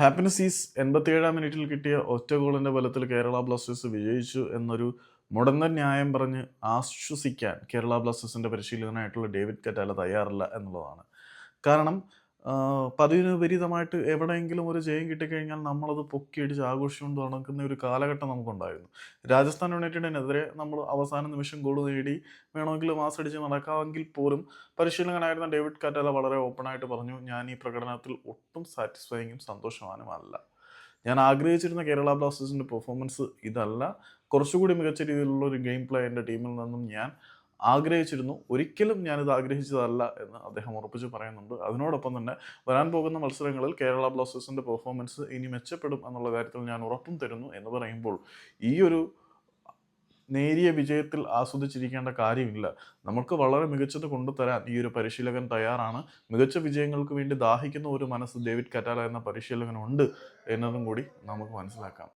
Happiness is എൺപത്തിയേഴാം മിനിറ്റിൽ കിട്ടിയ ഒറ്റ ഗോളിന്റെ ബലത്തിൽ കേരള ബ്ലാസ്റ്റേഴ്സ് വിജയിച്ചു എന്നൊരു മുടന്തൻ ന്യായം പറഞ്ഞ് ആശ്വസിക്കാൻ കേരള ബ്ലാസ്റ്റേഴ്സിന്റെ പരിശീലകനായിട്ടുള്ള ഡേവിഡ് കറ്റാല തയ്യാറില്ല എന്നുള്ളതാണ്. കാരണം ആ, പതിവിന് വിപരീതമായിട്ട് എവിടെയെങ്കിലും ഒരു ജയം കിട്ടിക്കഴിഞ്ഞാൽ നമ്മളത് പൊക്കിയടിച്ച് ആഘോഷിച്ചുകൊണ്ട് നടക്കുന്ന ഒരു കാലഘട്ടം നമുക്കുണ്ടായിരുന്നു. രാജസ്ഥാൻ യുണൈറ്റഡിനെതിരെ നമ്മൾ അവസാന നിമിഷം ഗോൾ നേടി വേണമെങ്കിൽ മാസ് അടിച്ച് നടക്കാമെങ്കിൽ പോലും പരിശീലകനായിരുന്ന ഡേവിഡ് കാറ്റാല വളരെ ഓപ്പണായിട്ട് പറഞ്ഞു ഞാൻ ഈ പ്രകടനത്തിൽ ഒട്ടും സാറ്റിസ്ഫൈങ്ങും സന്തോഷവാനുമല്ല ഞാൻ ആഗ്രഹിച്ചിരുന്ന കേരള ബ്ലാസ്റ്റേഴ്സിന്റെ പെർഫോമൻസ് ഇതല്ല. കുറച്ചുകൂടി മികച്ച രീതിയിലുള്ള ഒരു ഗെയിം പ്ലേ എന്റെ ടീമിൽ നിന്നും ഞാൻ ആഗ്രഹിച്ചിരുന്നു. ഒരിക്കലും ഞാനിത് ആഗ്രഹിച്ചതല്ല എന്ന് അദ്ദേഹം ഉറപ്പിച്ച് പറയുന്നുണ്ട്. അതിനോടൊപ്പം തന്നെ വരാൻ പോകുന്ന മത്സരങ്ങളിൽ കേരള ബ്ലാസ്റ്റേഴ്സിന്റെ പെർഫോമൻസ് ഇനി മെച്ചപ്പെടും എന്നുള്ള കാര്യത്തിൽ ഞാൻ ഉറപ്പും തരുന്നു എന്ന് പറയുമ്പോൾ ഈ ഒരു നേരിയ വിജയത്തിൽ ആസ്വദിച്ചിരിക്കേണ്ട കാര്യമില്ല. നമുക്ക് വളരെ മികച്ചത് കൊണ്ടുതരാൻ ഈ ഒരു പരിശീലകൻ തയ്യാറാണ്. മികച്ച വിജയങ്ങൾക്ക് വേണ്ടി ദാഹിക്കുന്ന ഒരു മനസ്സ് ഡേവിഡ് കറ്റാല എന്ന പരിശീലകനുണ്ട് എന്നതും കൂടി നമുക്ക് മനസ്സിലാക്കാം.